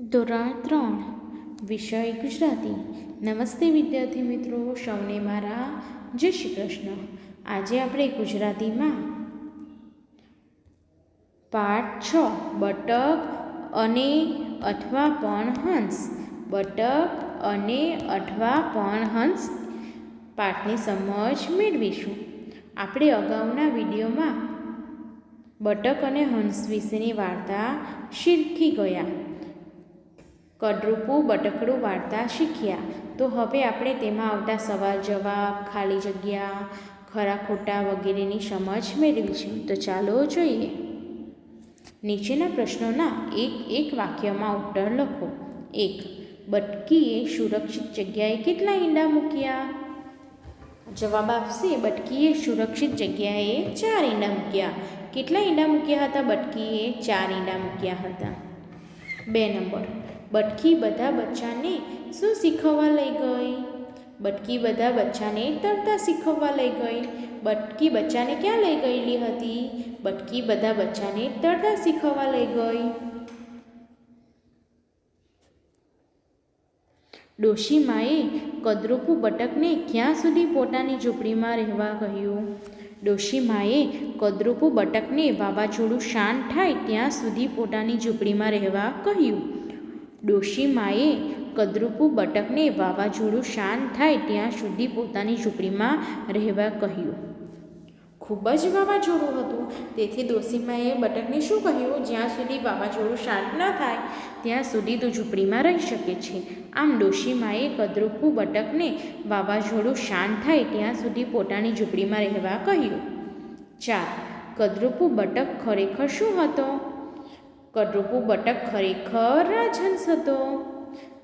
ધોરણ ત્રણ, વિષય ગુજરાતી. નમસ્તે વિદ્યાર્થી મિત્રો, સૌને મારા જય શ્રી કૃષ્ણ. આજે આપણે ગુજરાતીમાં પાઠ છ, બટક અને અથવા પણ હંસ. બટક અને અથવા પણ હંસ પાઠની સમજ મેળવીશું. આપણે અગાઉના વિડીયોમાં બટક અને હંસ વિશેની વાર્તા શીખી ગયા. કડરૂપું બટકડું વાર્તા શીખ્યા. તો હવે આપણે તેમાં આવતા સવાલ જવાબ, ખાલી જગ્યા, ખરા ખોટા વગેરેની સમજ મેળવીશું. તો ચાલો જોઈએ. નીચેના પ્રશ્નોના એક એક વાક્યમાં ઉત્તર લખો. એક, બટકીએ સુરક્ષિત જગ્યાએ કેટલા ઈંડા મૂક્યા? જવાબ આપશે, બટકીએ સુરક્ષિત જગ્યાએ ચાર ઈંડા મૂક્યા. કેટલા ઈંડા મૂક્યા હતા? બટકીએ ચાર ઈંડા મૂક્યા હતા. બે નંબર. બટકી બધા બચ્ચાને શું શીખવવા લઈ ગઈ? બટકી બધા બચ્ચાને તરતા શીખવવા લઈ ગઈ. બટકી બચ્ચાને ક્યાં લઈ ગયેલી હતી? બટકી બધા બચ્ચાને તરતા શીખવવા લઈ ગઈ. ડોશીમાએ કદરૂપુ બટકને ક્યાં સુધી પોતાની ઝૂંપડીમાં રહેવા કહ્યું? ડોશીમાએ કદરૂપુ બટકને વાવાઝોડું શાંત થાય ત્યાં સુધી પોતાની ઝૂંપડીમાં રહેવા કહ્યું. ડોશીમાએ કદરૂપુ બટકને વાવાઝોડું શાંત થાય ત્યાં સુધી પોતાની ઝૂંપડીમાં રહેવા કહ્યું. ખૂબ જ વાવાઝોડું હતું. તેથી ડોશીમાએ બટકને શું કહ્યું? જ્યાં સુધી વાવાઝોડું શાંત ન થાય, ત્યાં સુધી તું ઝૂંપડીમાં રહી શકે છે. આમ ડોશીમાએ કદરૂપુ બટકને વાવાઝોડું શાંત થાય ત્યાં સુધી પોતાની ઝૂંપડીમાં રહેવા કહ્યું. ચાર, કદરૂપુ બટક ખરેખર શું હતો? કદરૂપુ બટક ખરેખર રાજહંસ હતો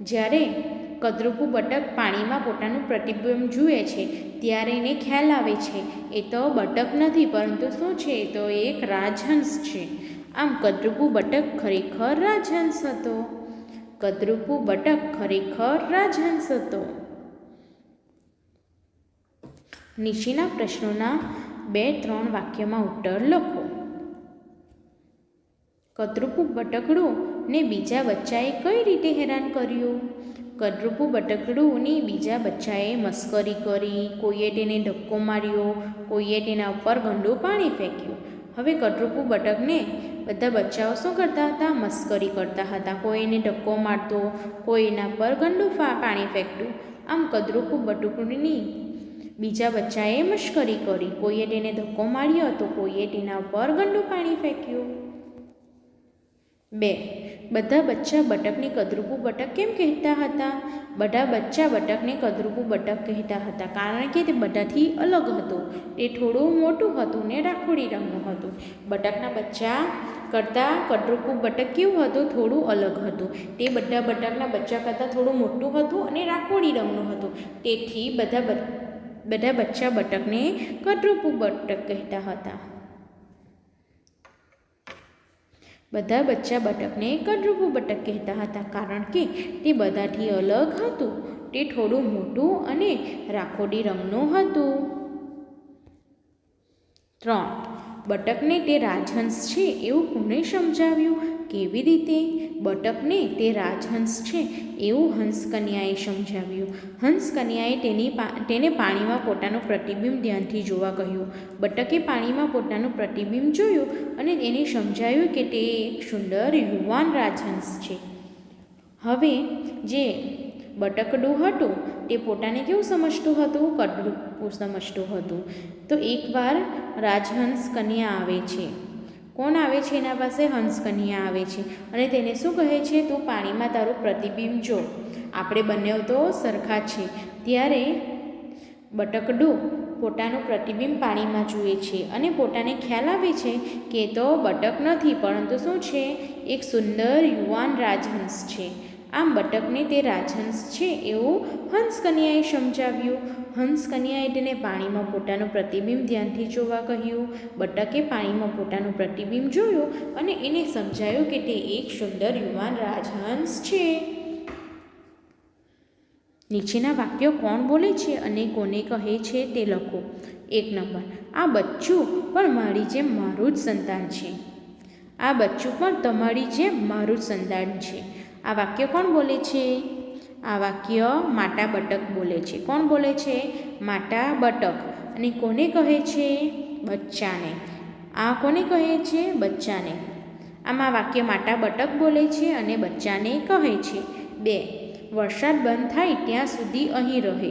જ્યારે કદરૂપુ બટક પાણીમાં પોતાનું પ્રતિબિંબ જુએ છે, ત્યારે એને ખ્યાલ આવે છે, એ તો બટક નથી, પરંતુ શું છે, એ તો એક રાજહંસ છે. આમ કદરૂપુ બટક ખરેખર રાજહંસ હતો. કદરૂપુ બટક ખરેખર રાજહંસ હતો. નીચેના પ્રશ્નોના બે ત્રણ વાક્યમાં ઉત્તર લખો. કદરૂપુ બટકડું ને બીજા બચ્ચાએ કઈ રીતે હેરાન કર્યું? કદરૂપુ બટકડુંની બીજા બચ્ચાએ મસ્કરી કરી, કોઈએ તેને ધક્કો માર્યો, કોઈએ તેના ઉપર ગંડું પાણી ફેંક્યું. હવે કદરૂપુ બટકને બધા બચ્ચાઓ શું કરતા હતા? મસ્કરી કરતા હતા. કોઈ એને ધક્કો મારતો, કોઈ એના પર ગંદુ પાણી ફેંકતું. આમ કદરૂપુ બટકડુંની બીજા બચ્ચાએ મશ્કરી કરી. કોઈએ તેને ધક્કો માર્યો તો કોઈએ તેના ઉપર ગંડું પાણી ફેંક્યું. બે. બધા બચ્ચા બટકને કદરૂપું બટક કેમ કહેતા હતા? બધા બચ્ચા બટકને કદરૂપું બટક કહેતા હતા કારણ કે તે બધાથી અલગ હતું. તે થોડું મોટું હતું ને રાખોડી રંગનું હતું. બટકના બચ્ચા કરતાં કદરૂપુ બટક કેવું હતું? થોડું અલગ હતું. તે બધા બટકના બચ્ચા કરતાં થોડું મોટું હતું અને રાખોડી રંગનું હતું. તેથી બધા બધા બચ્ચા બટકને કદરૂપુ બટક કહેતા હતા. બધા બચ્ચા બટકને કદરૂપુ બટક કહેતા હતા કારણ કે તે બધાથી અલગ હતું. તે થોડું મોટું અને રાખોડી રંગનું હતું. ત્રણ. બટકને તે રાજહંસ છે એવું કોણે સમજાવ્યું. કેવી રીતે? બટકને તે રાજહંસ છે એવું હંસકન્યાએ સમજાવ્યું. હંસકન્યાએ તેની તેને પાણીમાં પોતાનું પ્રતિબિંબ ધ્યાનથી જોવા કહ્યું. બટકે પાણીમાં પોતાનું પ્રતિબિંબ જોયું અને તેને સમજાયું કે તે એક સુંદર યુવાન રાજહંસ છે. હવે જે બટકડું હતું તે પોતાને કેવું સમજતું હતું? કડરું સમજતું હતું. તો એકવાર રાજહંસ કન્યા આવે છે. કોણ આવે છે એના પાસે? હંસ કન્યા આવે છે. અને તેને શું કહે છે? તું પાણીમાં તારું પ્રતિબિંબ જો. આપણે બંને તો સરખા છે. ત્યારે બટકડું પોતાનું પ્રતિબિંબ પાણીમાં જુએ છે અને પોતાને ખ્યાલ આવે છે કે તો બટક નથી, પરંતુ શું છે? એક સુંદર યુવાન રાજહંસ છે. આમ બટકને તે રાજહંસ છે એવું હંસકન્યાએ સમજાવ્યું. હંસકન્યાએ તેને પાણીમાં પોતાનું પ્રતિબિંબ ધ્યાનથી જોવા કહ્યું. બટકે પાણીમાં પોતાનું પ્રતિબિંબ જોયું અને એને સમજાયું કે તે એક સુંદર યુવાન રાજહંસ છે. નીચેના વાક્યો કોણ બોલે છે અને કોને કહે છે તે લખો. એક નંબર, આ બચ્ચું પણ મારી જેમ મારું જ સંતાન છે. આ બચ્ચું પણ તમારી જેમ મારું જ સંતાન છે. આ વાક્ય કોણ બોલે છે? આ વાક્ય માટા બટક બોલે છે. કોણ બોલે છે? માટા બટક. અને કોને કહે છે? બચ્ચાને. આ કોને કહે છે? બચ્ચાને. આમાં વાક્ય માટા બટક બોલે છે અને બચ્ચાને કહે છે. બે. વરસાદ બંધ થાય ત્યાં સુધી અહીં રહે.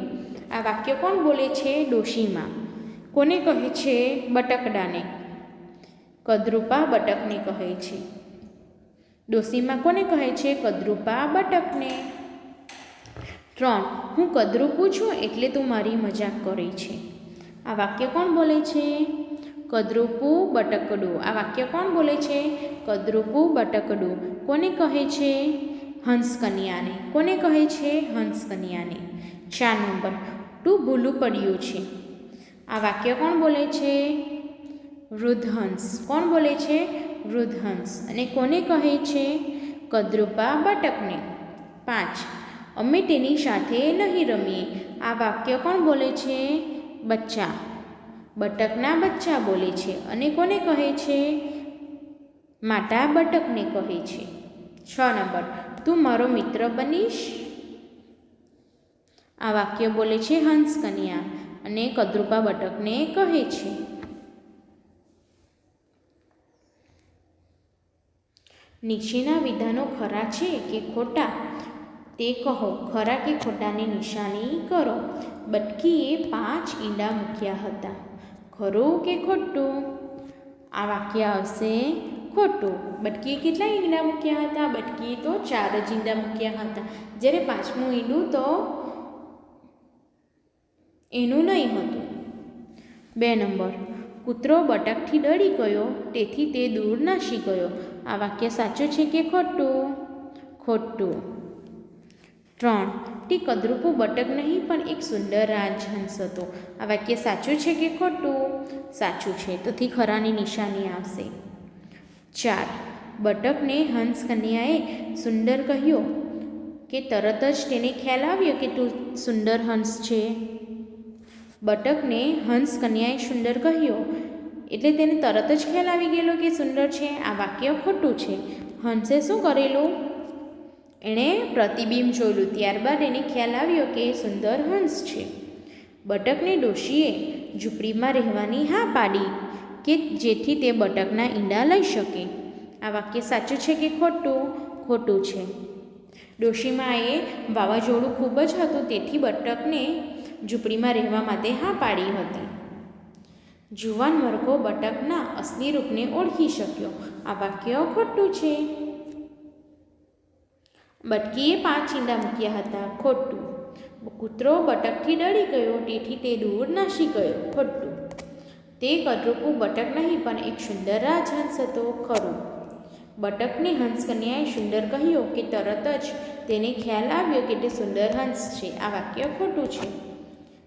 આ વાક્ય કોણ બોલે છે? ડોશીમાં. કોને કહે છે? બટકડાને. કદરૂપા બટકને કહે છે. ડોશીમાં કોને કહે છે? કદરૂપા બટકને. ત્રણ, હું કદરૂપું છું એટલે તું મારી મજાક કરે છે. આ વાક્ય કોણ બોલે છે? કદરૂપું બટકડું. આ વાક્ય કોણ બોલે છે? કદરૂપું બટકડું. કોને કહે છે? હંસકન્યાને. કોને કહે છે? હંસકન્યાને. ચાર નંબર, તું ભૂલું પડ્યું છે. આ વાક્ય કોણ બોલે છે? વૃદ્ધ હંસ કોણ બોલે છે? વૃદ્ધહંસ. અને કોને કહે છે? કદરૂપા બટકને. પાંચ, અમે તેની સાથે નહીં રમીએ. આ વાક્ય કોણ બોલે છે? બચ્ચા. બટકના બચ્ચા બોલે છે. અને કોને કહે છે? માતા બટકને કહે છે. છ નંબર, તું મારો મિત્ર બનીશ? આ વાક્ય બોલે છે હંસ કન્યા. અને કદરૂપા બટકને કહે છે. નીચેના વિધાનો ખરા છે કે ખોટા? તે કહો, ખરા કે ખોટાની નિશાની કરો? બટકીએ પાંચ ઈંડા મૂક્યા હતા. ખરું કે ખોટું? આ વાક્ય આવશે, ખોટું. બટકીએ કેટલા ઈંડા મૂક્યા હતા? બટકીએ તો ચાર જ ઈંડા મૂક્યા હતા. જ્યારે પાંચમું ઈંડું તો એનું નહીં હતું. બે નંબર. કૂતરો બટકથી ડરી ગયો, તેથી તે દૂર નાસી ગયો. આ વાક્ય સાચું છે કે ખોટું? ખોટું. ત્રણ તે કદરૂપો બટક નહીં, પણ એક સુંદર રાજહંસ હતો. આ વાક્ય સાચું છે કે ખોટું? સાચું છે તોથી ખરાની નિશાની આવશે. ચાર, બટકને હંસ કન્યાએ સુંદર કહ્યો કે તરત જ તેને ખ્યાલ આવ્યો કે તું સુંદર હંસ છે? બટકને હંસ કન્યાએ સુંદર કહ્યો એટલે તેને તરત જ ખ્યાલ આવી ગયેલો કે સુંદર છે, આ વાક્ય ખોટું છે. હંસે શું કરેલું? એણે પ્રતિબિંબ જોયેલું ત્યારબાદ એને ખ્યાલ આવ્યો કે સુંદર હંસ છે. બટકને ડોશીએ ઝૂંપડીમાં રહેવાની હા પાડી કે જેથી તે બટકના ઈંડા લઈ શકે. આ વાક્ય સાચું છે કે ખોટું? ખોટું છે. ડોશીમાએ વાવાઝોડું ખૂબ જ હતું, તેથી બટકને ઝૂંપડીમાં રહેવા માટે હા પાડી હતી. જુવાન વર્ગો બટકના અસલી રૂપને ઓળખી શક્યો. આ વાક્ય ખોટું છે. બટકીએ પાંચ ઈંડા મૂક્યા હતા. ખોટું. કૂતરો બટકથી ડરી ગયો, તેથી તે દૂર નાસી ગયો. ખોટું. તે કદરૂપું બટક નહીં, પણ એક સુંદર રાજહંસ હતો. ખરું. બટકને હંસકન્યાએ સુંદર કહ્યું કે તરત જ તેને ખ્યાલ આવ્યો કે તે સુંદર હંસ છે. આ વાક્ય ખોટું છે.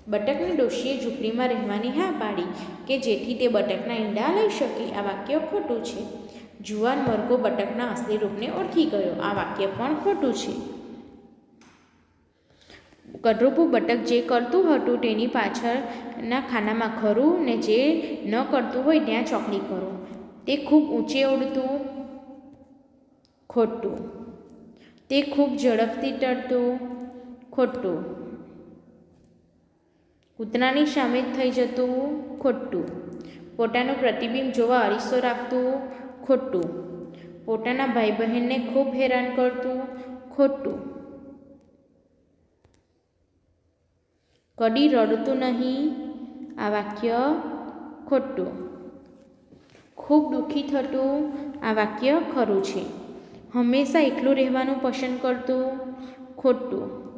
બટકની ડોશીએ ઝૂંપડીમાં રહેવાની હા પાડી કે જેથી તે બટકના ઈંડા લઈ શકે. આ વાક્ય ખોટું છે. જુવાન મરઘો બટકના અસલી રૂપને ઓળખી ગયો. આ વાક્ય પણ ખોટું છે. કડરૂપું બટક જે કરતું હતું તેની પાછળના ખાનામાં ખરું ને જે ન કરતું હોય ત્યાં ચોકડી કરો. તે ખૂબ ઊંચે ઉડતું ખોટું. તે ખૂબ ઝડપથી ટરતું ખોટું. કૂતરાની સામે થઈ જતું ખોટું. પોતાનું પ્રતિબિંબ જોવા અરીસો રાખતું ખોટું. પોતાના ભાઈ બહેનને ખૂબ હેરાન કરતું ખોટું. કદી રડતું નહીં, આ વાક્ય ખોટું. ખૂબ દુઃખી થતું, આ વાક્ય ખરું છે. હંમેશા એકલું રહેવાનું પસંદ કરતું ખોટું.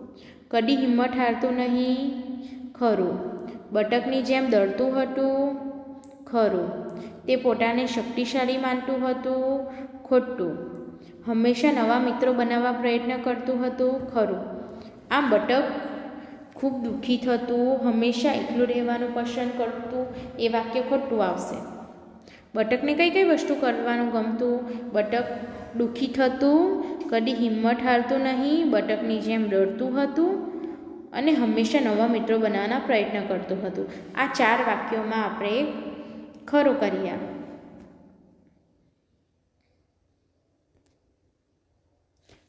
કદી હિંમત હારતું નહીં ખરું. બટકની જેમ દળતું હતું, ખરું. તે પોતાને શક્તિશાળી માનતું હતું, ખોટું. હંમેશા નવા મિત્રો બનાવવા પ્રયત્ન કરતું હતું, ખરું. આ બટક ખૂબ દુઃખી થતું, હંમેશા એકલું રહેવાનું પસંદ કરતું, એ વાક્ય ખોટું આવશે. બટકને કઈ કઈ વસ્તુ કરવાનું ગમતું? બટક દુઃખી થતું, કદી હિંમત હારતું નહીં, બટકની જેમ ડરતું હતું અને હંમેશા નવા મિત્રો બનાવવાના પ્રયત્ન કરતું હતું. આ ચાર વાક્યોમાં આપણે ખરું કર્યા.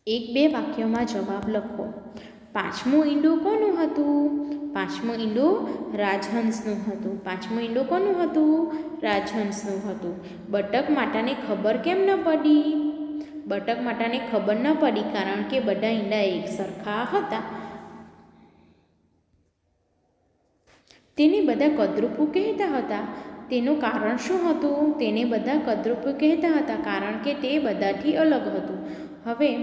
એક બે વાક્યોમાં જવાબ લખો. પાંચમું ઈંડું કોનું હતું? પાંચમું ઈંડું રાજહંસનું હતું. પાંચમું ઈંડું કોનું હતું? રાજહંસનું હતું. બટક માતાને ખબર કેમ ન પડી? બટક માતાને ખબર ન પડી કારણ કે બધા ઈંડા એક સરખા હતા. તેને બધા કદરૂપો કહેતા હતા. તેનું કારણ શું હતું? તેને બધા કદરૂપો કહેતા હતા કારણ કે તે બધાથી અલગ હતું. હવે,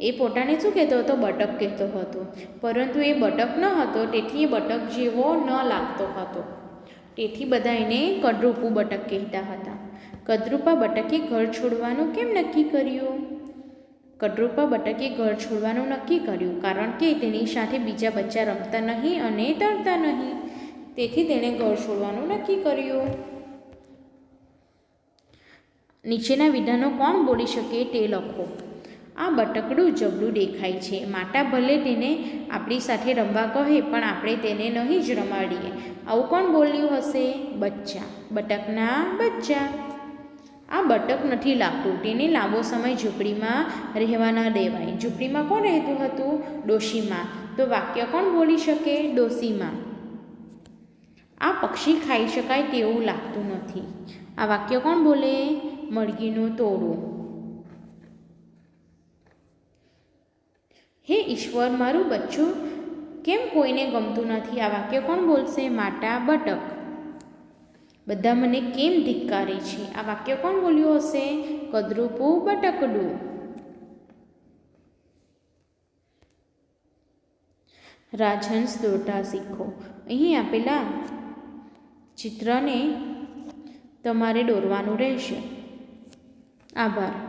એ પોતાને શું કહેતો હતો? બટક કહેતો હતો. પરંતુ એ બટક ન હતો, તેથી એ બટક જેવો ન લાગતો હતો. તેથી બધા એને કદરૂપું બટક કહેતા હતા. કદરૂપા બટકે ઘર છોડવાનું કેમ નક્કી કર્યું? કદરૂપા બટકે ઘર છોડવાનું નક્કી કર્યું કારણ કે તેની સાથે બીજા બચ્ચા રમતા નહીં અને તરતા નહીં. તેથી તેણે ઘર છોડવાનું નક્કી કર્યું. નીચેના વિધાનો કોણ બોલી શકે તે લખો. આ બટકડું જબડું દેખાય છે. માતા ભલે તેને આપણી સાથે રમવા કહે, પણ આપણે તેને નહીં જ રમાડીએ. આવું કોણ બોલ્યું હશે? બચ્ચા. બટકના બચ્ચા. આ બટક નથી લાગતું. તેને લાંબો સમય ઝૂંપડીમાં રહેવા ન દેવાય. ઝૂંપડીમાં કોણ રહેતું હતું? ડોશીમાં. તો વાક્ય કોણ બોલી શકે? ડોશીમાં. આ પક્ષી ખાઈ શકાય તેવું લાગતું નથી. આ વાક્ય કોણ બોલે? મરઘીનું તોડું. હે ઈશ્વર, મારું બચ્ચું, કેમ કોઈને ગમતું નથી? આ વાક્ય કોણ બોલશે? માટા બટક. બધા મને કેમ ધિક્કારે છે? આ વાક્ય કોણ બોલ્યું હશે? કદરૂપું બટકડું. રાજહંસ દોરતા શીખો. અહીં આપેલા ચિત્રને તમારે દોરવાનું રહેશે. આભાર.